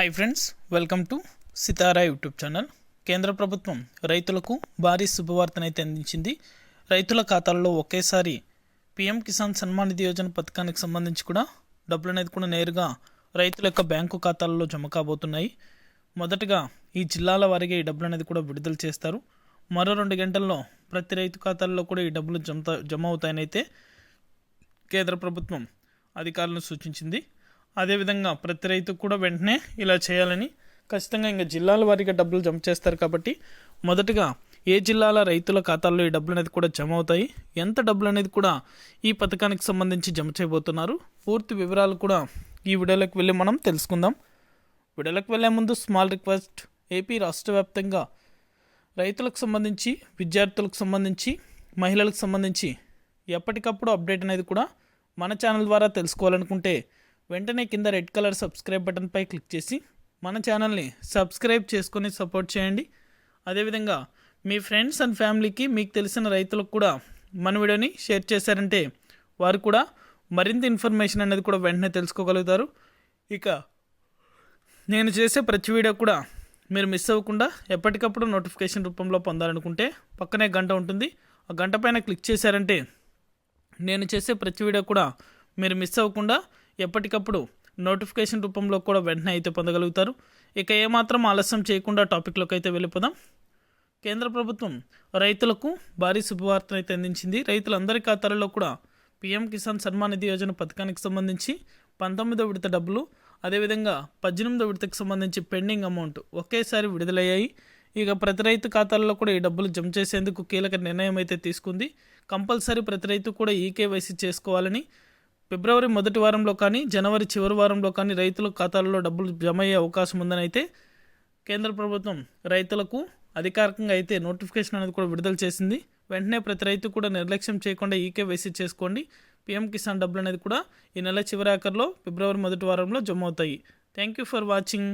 Hi friends welcome to Sitara YouTube channel కేంద్ర ప్రభుత్వం రైతులకు భారీ శుభవార్తనైతే అందించింది. రైతుల ఖాతాల్లో ఒకేసారి పీఎం కిసాన్ సన్మాన్ నిధి యోజన పథకానికి సంబంధించి కూడా డబ్బులు అనేది కూడా నేరుగా రైతుల యొక్క బ్యాంకు ఖాతాల్లో జమ కాబోతున్నాయి. మొదటగా ఈ జిల్లాల వారికి ఈ డబ్బులు అనేది కూడా విడుదల చేస్తారు. మరో రెండు గంటల్లో ప్రతి రైతు ఖాతాల్లో కూడా ఈ డబ్బులు జమ జమ అవుతాయని అయితే కేంద్ర ప్రభుత్వం అధికారులను సూచించింది. అదేవిధంగా ప్రతి రైతుకు కూడా వెంటనే ఇలా చేయాలని ఖచ్చితంగా ఇంకా జిల్లాల వారీగా డబ్బులు జమ చేస్తారు కాబట్టి మొదటగా ఏ జిల్లాల రైతుల ఖాతాల్లో ఈ డబ్బులు అనేది కూడా జమ అవుతాయి? ఎంత డబ్బులు అనేది కూడా ఈ పథకానికి సంబంధించి జమ చేయబోతున్నారు? పూర్తి వివరాలు కూడా ఈ వీడియోలోకి వెళ్ళి మనం తెలుసుకుందాం. వీడియోలోకి వెళ్ళే ముందు స్మాల్ రిక్వెస్ట్ ఏపీ రాష్ట్ర వ్యాప్తంగా రైతులకు సంబంధించి విద్యార్థులకు సంబంధించి మహిళలకు సంబంధించి ఎప్పటికప్పుడు అప్డేట్ అనేది కూడా మన ఛానల్ ద్వారా తెలుసుకోవాలనుకుంటే వెంటనే కింద రెడ్ కలర్ సబ్స్క్రైబ్ బటన్పై క్లిక్ చేసి మన ఛానల్ని సబ్స్క్రైబ్ చేసుకొని సపోర్ట్ చేయండి. అదేవిధంగా మీ ఫ్రెండ్స్ అండ్ ఫ్యామిలీకి మీకు తెలిసిన రైతులకు కూడా మన వీడియోని షేర్ చేశారంటే వారు కూడా మరింత ఇన్ఫర్మేషన్ అనేది కూడా వెంటనే తెలుసుకోగలుగుతారు. ఇక నేను చేసే ప్రతి వీడియో కూడా మీరు మిస్ అవ్వకుండా ఎప్పటికప్పుడు నోటిఫికేషన్ రూపంలో పొందాలనుకుంటే పక్కనే గంట ఉంటుంది. ఆ గంట పైన క్లిక్ చేశారంటే నేను చేసే ప్రతి వీడియో కూడా మీరు మిస్ అవ్వకుండా ఎప్పటికప్పుడు నోటిఫికేషన్ రూపంలో కూడా వెంటనే అయితే పొందగలుగుతారు. ఇక ఏమాత్రం ఆలస్యం చేయకుండా టాపిక్లోకి అయితే వెళ్ళిపోదాం. కేంద్ర ప్రభుత్వం రైతులకు భారీ శుభవార్తను అయితే అందించింది. రైతులందరి ఖాతాలలో కూడా పీఎం కిసాన్ సన్మాన్ నిధి యోజన పథకానికి సంబంధించి పంతొమ్మిదో విడత డబ్బులు అదేవిధంగా పద్దెనిమిదో విడతకు సంబంధించి పెండింగ్ అమౌంట్ ఒకేసారి విడుదలయ్యాయి. ఇక ప్రతి రైతు ఖాతాల్లో కూడా ఈ డబ్బులు జమ చేసేందుకు కీలక నిర్ణయం అయితే తీసుకుంది. కంపల్సరీ ప్రతి రైతు కూడా ఈకేవైసీ చేసుకోవాలని ఫిబ్రవరి మొదటి వారంలో కానీ జనవరి చివరి వారంలో కానీ రైతుల ఖాతాల్లో డబ్బులు జమ అయ్యే అవకాశం ఉందని అయితే కేంద్ర ప్రభుత్వం రైతులకు అధికారికంగా అయితే నోటిఫికేషన్ అనేది కూడా విడుదల చేసింది. వెంటనే ప్రతి రైతు కూడా నిర్లక్ష్యం చేయకుండా ఈకేవైసీ చేసుకోండి. పీఎం కిసాన్ డబ్బులు అనేది కూడా ఈ నెల చివరి ఆఖరిలో ఫిబ్రవరి మొదటి వారంలో జమ అవుతాయి. Thank you for watching.